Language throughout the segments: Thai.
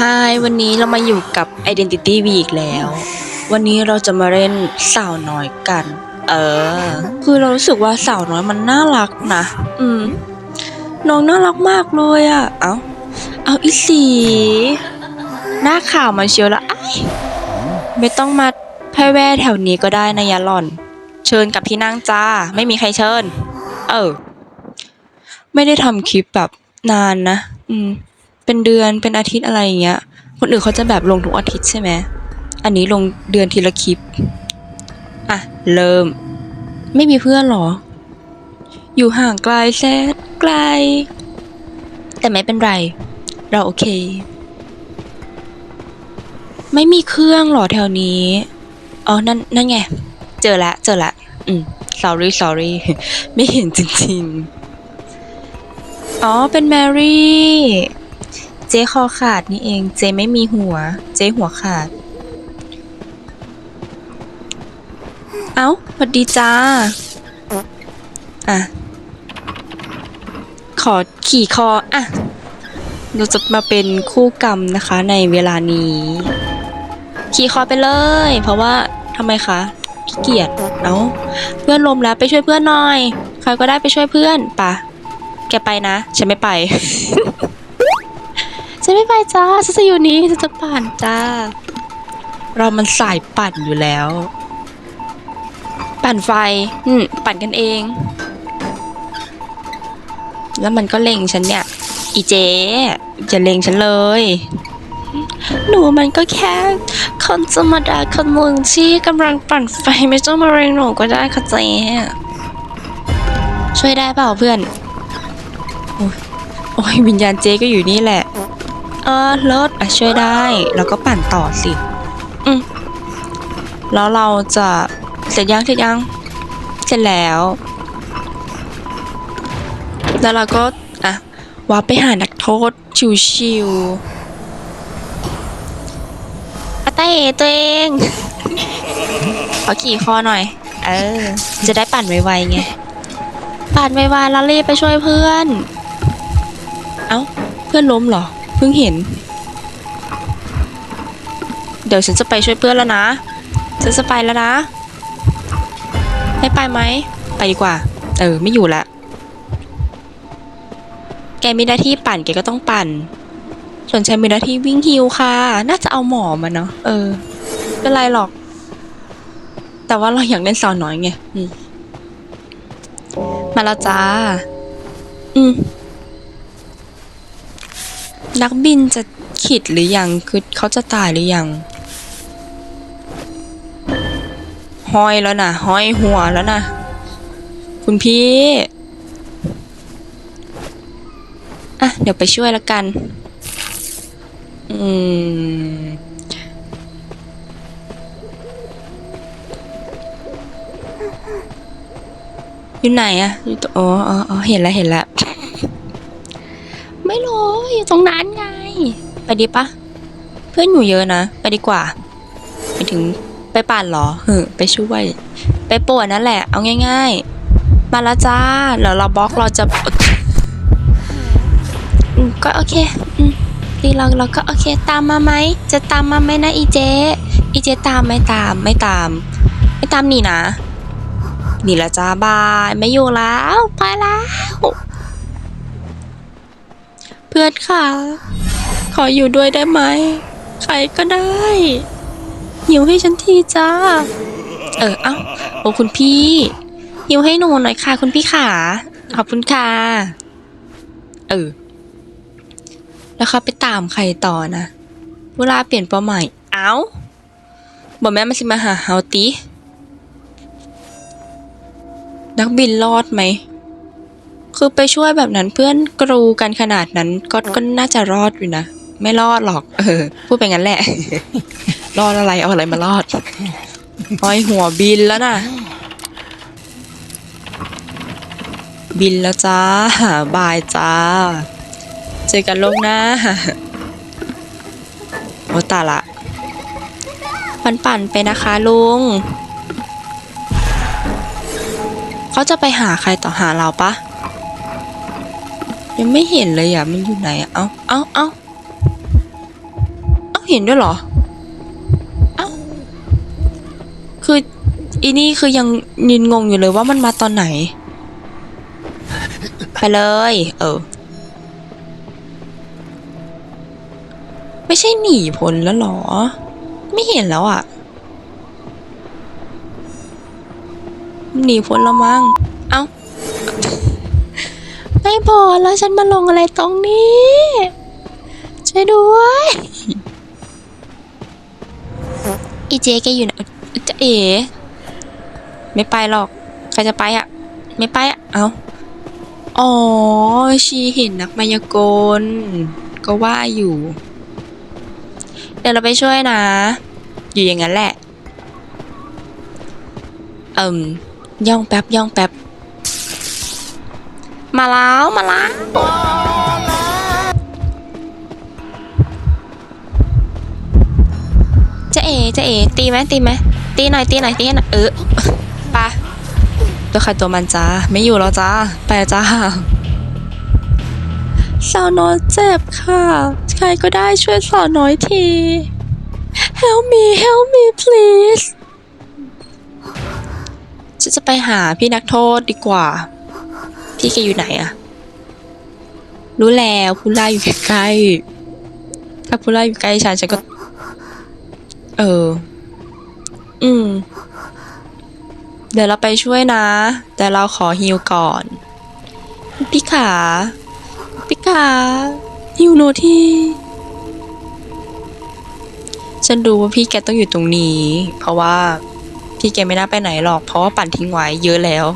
ฮายวันนี้เรามาอยู่กับ Identity V อีกแล้ว วันนี้เราจะมาเล่นสาวน้อยกัน เออ คือเรารู้สึกว่าสาวน้อยมันน่ารักนะ อืม น้องน่ารักมากเลยอะเอาเอาอีสี หน้าข่าวมาเชียวละไอ้ายไม่ต้องมาแพร่แว่แถวนี้ก็ได้นะยาหล่อน เชิญกับที่นั่งจ้า ไม่มีใครเชิญ เออ ไม่ได้ทำคลิปแบบนานนะ อืม เป็นเดือนเป็นอาทิตย์อะไรอย่างเงี้ย คนอื่นเขาจะแบบลงทุกอาทิตย์ใช่ไหมอันนี้ลงเดือนทีละคลิป อะ เริ่ม ไม่มีเพื่อนหรอ อยู่ห่างไกลแสนไกล แต่ไม่เป็นไร เราโอเค ไม่มีเครื่องหรอแถวนี้อ๋อนั่นนั่นไง เจอละเจอละอืม sorry sorry ไม่เห็นจริง ๆ อ๋อ เป็นแมรี่ เจ๊คอขาดนี่เอง เจ๊ไม่มีหัว เจ๊หัวขาด เอ้าสวัสดีจ้า อะ ขอขี่คอ อะ เราจะมาเป็นคู่กรรมนะคะในเวลานี้ ขี่คอไปเลย เพราะว่าทำไมคะขี้เกียจเอ้า เพื่อนลมแล้วไปช่วยเพื่อนหน่อย ใครก็ได้ไปช่วยเพื่อนปะแกไปนะ ฉันไม่ไป ฉันไม่ไปจ้าฉันจะอยู่นี่ฉันจะปั่นจ้า เรามันสายปั่นอยู่แล้ว ปั่นไฟ อืม ปั่นกันเอง แล้วมันก็เล็งฉันเนี่ย อีเจ๊อย่าเล็งฉันเลย หนูมันก็แค่คนธรรมดาคนหนึ่งที่กำลังปั่นไฟไม่ต้องมาเร่งหนูก็ได้ค่ะเจ๊ช่วยได้เปล่าเพื่อน โอ้ยโอ้ยวิญญาณเจ๊ก็อยู่นี่แหละ เออเลิศอะช่วยได้ แล้วก็ปั่นต่อสิ อืมแล้วเราจะเสร็จยังเสร็จยัง เสร็จแล้ว แล้วเราก็อะว่าไปหานักโทษชิวๆอาเต้ตัวเองขอขี่คอหน่อย เออ จะได้ปั่นไวๆไง ปั่นไวๆแล้วรีบไปช่วยเพื่อน เอ้า เพื่อนล้มเหรอเพิ่งเห็น เดี๋ยวฉันจะไปช่วยเพื่อนแล้วนะ ฉันจะไปแล้วนะไม่ไปไหม ไปดีกว่า เออ ไม่อยู่ละ แกมีหน้าที่ปั่นแกก็ต้องปั่น ส่วนฉันมีหน้าที่วิ่งฮิวค่ะ น่าจะเอาหมอมาเนาะ เออไม่เป็นไรหรอก แต่ว่าเราอยากเล่นสาวน้อยไง อืม มาแล้วจ้า อืม นักบินจะขิดหรือยัง คือเขาจะตายหรือยัง ห้อยแล้วนะห้อยหัวแล้วนะ คุณพี่ อะ เดี๋ยวไปช่วยแล้วกัน อืม อยู่ไหนอะอยู่ตอ๋ออ๋ออ๋อเห็นแล้วเห็นแล้วไม่รู้อยู่ตรงนั้น ไปดีปะเพื่อนอยู่เยอะนะ ไปดีกว่าไปถึงไปปั่นเหรอเฮ้อไปช่วย ไปป่วนนั่นแหละ เอาง่าย ๆ มาล้วจ้าเดี๋ยวเราบล็อกเราจะก็โอเคดีเราเราก็โอเคตามมาไหม จะตามมาไหมนะอีเจ อีเจตามไม่ตามไม่ตาม ไม่ตามนี่นะ นี่ละจ้าบายไม่อยู่แล้วไปแล้ว เพื่อนค่ะ ออยู่ด้วยได้ไหม ใครก็ได้ หิวให้ฉันทีจ้า เออ เอ้า โอ้คุณพี่ หิวให้หนูหน่อยค่ะ คุณพี่ขาขอบคุณค่ะ เออ แล้วเขาไปตามใครต่อนะเวลาเปลี่ยนเป้าหมาย เอ้าบอกแม่มาสิมาหาเฮาตินักบินรอดไหม คือไปช่วยแบบนั้นเพื่อนกรูกันขนาดนั้นก็ก็น่าจะรอดอยู่นะ ไม่รอดหรอก เออ พูดไปงั้นแหละ รอดอะไรเอาอะไรมารอดห้อยหัวบินแล้วนะบินแล้วจ้า บายจ้า เจอกันลกหน้า โอตาละ ปันป่นๆไปนะคะลุง เขาจะไปหาใครต่อหาเราปะ ยังไม่เห็นเลยอะ มันอยู่ไหนอะ เอาเอาเอา เห็นด้วยเหรอ เอ้า คืออีนี่คือยังนินงงอยู่เลยว่ามันมาตอนไหน ไปเลย เออ ไม่ใช่หนีพ้นแล้วหรอ ไม่เห็นแล้วอะ่ะ หนีพ้นแล้วมั้ง เอ้า ไม่พอแล้วฉันมาลงอะไรตรงนี้ช่วยด้วย อีเจแกอยู่ไหนจะเอ๋ไม่ไปหรอก ใครจะไปอะ ไม่ไปอะ เอาอ๋อ ชีเห็นนักมายากล ก็ว่าอยู่ เดี๋ยวเราไปช่วยนะ อยู่อย่างนั้นแหละ เอิ่ม ย่องแป๊บ ย่องแป๊บ มาแล้ว มาแล้ว เอจะเอตีไหมตีไหมตีหน่อยตีหน่อยตีหน่อยเออไปะตัวใครตัวมันจ้าไม่อยู่แล้วจ้าไปจ้าสาวน้อยเจ็บค่ะ ใครก็ได้ช่วยสาวน้อยที help me help me please ฉันจะไปหาพี่นักโทษดีกว่า พี่แกอยู่ไหนอะรู้แล้วผู้ล่าอยู่ใกล้ๆถ้าผู้ล่าอยู่ใกล้ฉันฉันก็ เออ อืม เดี๋ยวเราไปช่วยนะ แต่เราขอฮิวก่อน พี่ขา พี่ขาฮิวหนูที่ ฉันรู้ว่าพี่แกต้องอยู่ตรงนี้ เพราะว่าพี่แกไม่น่าไปไหนหรอก เพราะว่าปั่นทิ้งไว้เยอะแล้ว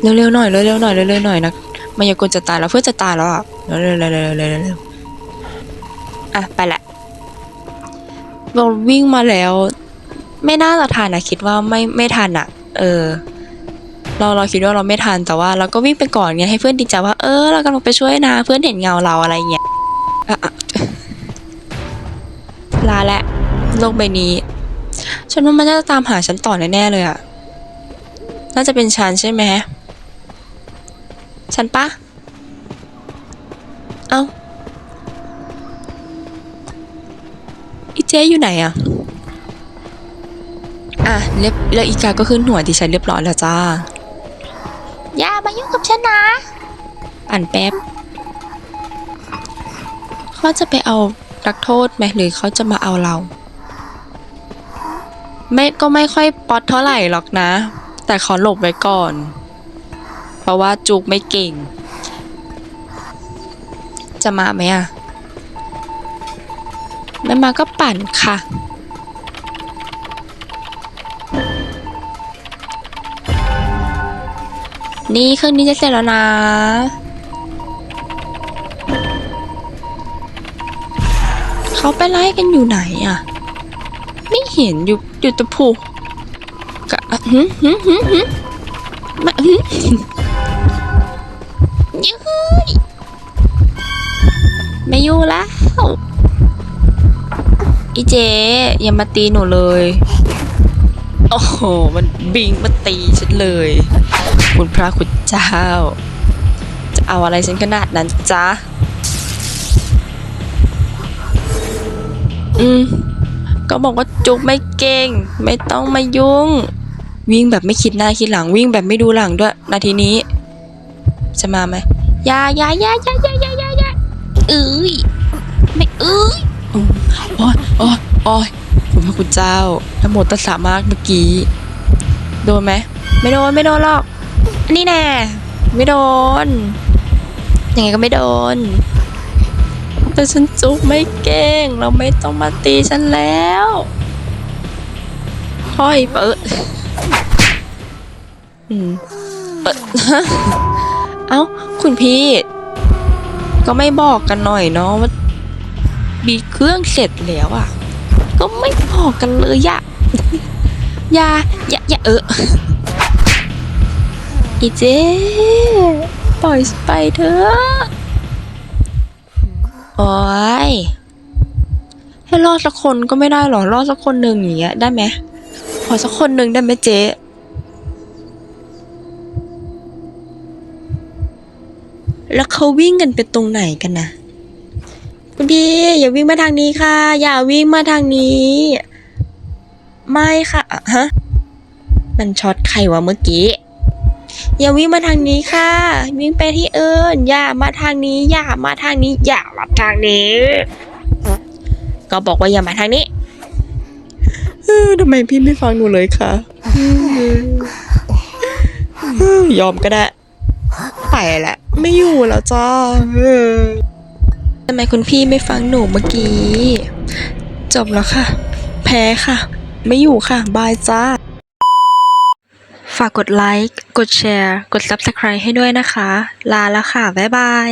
เร็วๆหน่อยเร็วๆหน่อยเร็วๆหน่อยนะมายากลจะตายแล้วเพื่อจะตายแล้วอะเร็วๆๆเร็วๆเร็วๆเร็วๆ อะ ไปละ เราวิ่งมาแล้ว ไม่น่าจะทันนะคิดว่าไม่ไม่ทันอะเออ เราเราคิดว่าเราไม่ทันแต่ว่า เราก็วิ่งไปก่อนไงให้เพื่อนดีใจว่าเออเรากำลังไปช่วยนะ เพื่อนเห็นเงาเราอะไรเงี้ยลาและโลกใบนี้ ฉันว่ามันน่าจะตามหาฉันต่อแน่เลยอะน่าจะเป็นฉันใช่ไหมฉันปะ เอ้า เจ๊อยู่ไหนอะอะเรียบแล้วอีกาก็ขึ้นหัวดิฉันเรียบร้อยแล้วจ้า อย่ามายุ่งกับฉันนะ อ่านแป๊บเขาจะไปเอานักโทษไหมหรือเขาจะมาเอาเรา ไม่ก็ไม่ค่อยป๊อตเท่าไหร่หรอกนะ แต่ขอหลบไว้ก่อน เพราะว่าจุกไม่เก่ง จะมาไหมอะ ไม่มาก็ปั่นค่ะ นี่เครื่องนี้จะเสร็จแล้วนะเขาไปไล่กันอยู่ไหนอะ ไม่เห็นอยู่อยู่ตะผูกะหืมหืมหืมหืมมาหืมยืยไม่อยู่แล้ว อีเจอย่ามาตีหนูเลย โอ้โห มันบิงมาตีฉันเลย คุณพระคุณเจ้า จะเอาอะไรฉันขนาดนั้นจ๊ะ อืม ก็บอกว่าจุกไม่เก่ง ไม่ต้องมายุ่ง วิ่งแบบไม่คิดหน้าคิดหลังวิ่งแบบไม่ดูหลังด้วย นาทีนี้ จะมาไหมยายายายายายายายาเอ้ยไม่เอ้ย โอ้ยโอ้ยโอ้ยคุณพระคุณเจ้าทั้งหมดตัสสามากเมื่อกี้ โดนไหม ไม่โดน ไม่โดนหรอก นี่แน่ ไม่โดน ยังไงก็ไม่โดน แต่ฉันจุกไม่เก่ง เราไม่ต้องมาตีฉันแล้วค่อยเปิด อืม เปิด เอ้า คุณพี่ ก็ไม่บอกกันหน่อยเนาะว่า บีเครื่องเสร็จแล้วอะ ก็ไม่บอกกันเลยอะอย่าอย่าอย่าเอออีเจ๊ปล่อยไปเถอะโอ้ยให้รอดสักคนก็ไม่ได้หรอรอดสักคนหนึ่งอย่างเงี้ยได้ไหมขอสักคนหนึ่งได้ไหมเจ๊แล้วเขาวิ่งกันไปตรงไหนกันนะ คุณพี่อย่าวิ่งมาทางนี้ค่ะ อย่าวิ่งมาทางนี้ ไม่ค่ะฮะมันช็อตใครวะเมื่อกี้ อย่าวิ่งมาทางนี้ค่ะ วิ่งไปที่เอื่นอย่ามาทางนี้ อย่ามาทางนี้ อย่ามาทางนี้ ก็บอกว่าอย่ามาทางนี้ทำไมพี่ไม่ฟังหนูเลยคะยอมก็ได้ ไปแหละ ไม่อยู่แล้วจ้า ทำไมคุณพี่ไม่ฟังหนูเมื่อกี้ จบแล้วค่ะ แพ้ค่ะ ไม่อยู่ค่ะบายจ้า ฝากกดไลค์ กดแชร์ กด Subscribe ให้ด้วยนะคะ ลาแล้วค่ะ บ๊ายบาย